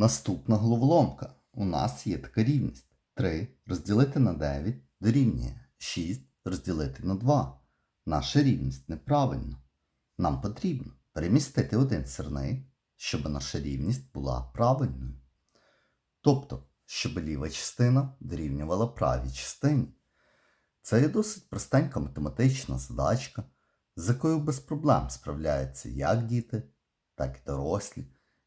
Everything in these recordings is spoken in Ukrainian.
Наступна головоломка. У нас є така рівність. 3 розділити на 9 дорівнює 6 розділити на 2. Наша рівність неправильна. Нам потрібно перемістити один сирник, щоб наша рівність була правильною. Тобто, щоб ліва частина дорівнювала правій частині. Це є досить простенька математична задачка, з якою без проблем справляються як діти, так і дорослі.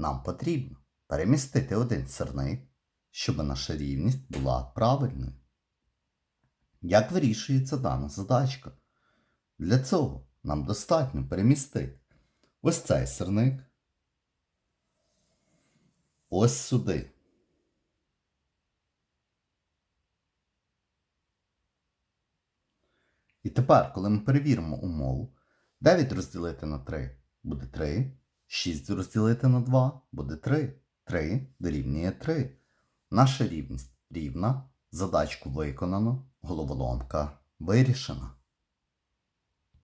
Нам потрібно перемістити один сирник, щоб наша рівність була правильною. Як вирішується дана задачка? Для цього нам достатньо перемістити ось цей сирник, ось сюди. І тепер, коли ми перевіримо умову, 9 розділити на 3 буде 3, 6 розділити на 2 буде 3. 3 дорівнює 3. Наша рівність рівна, задачку виконано, головоломка вирішена.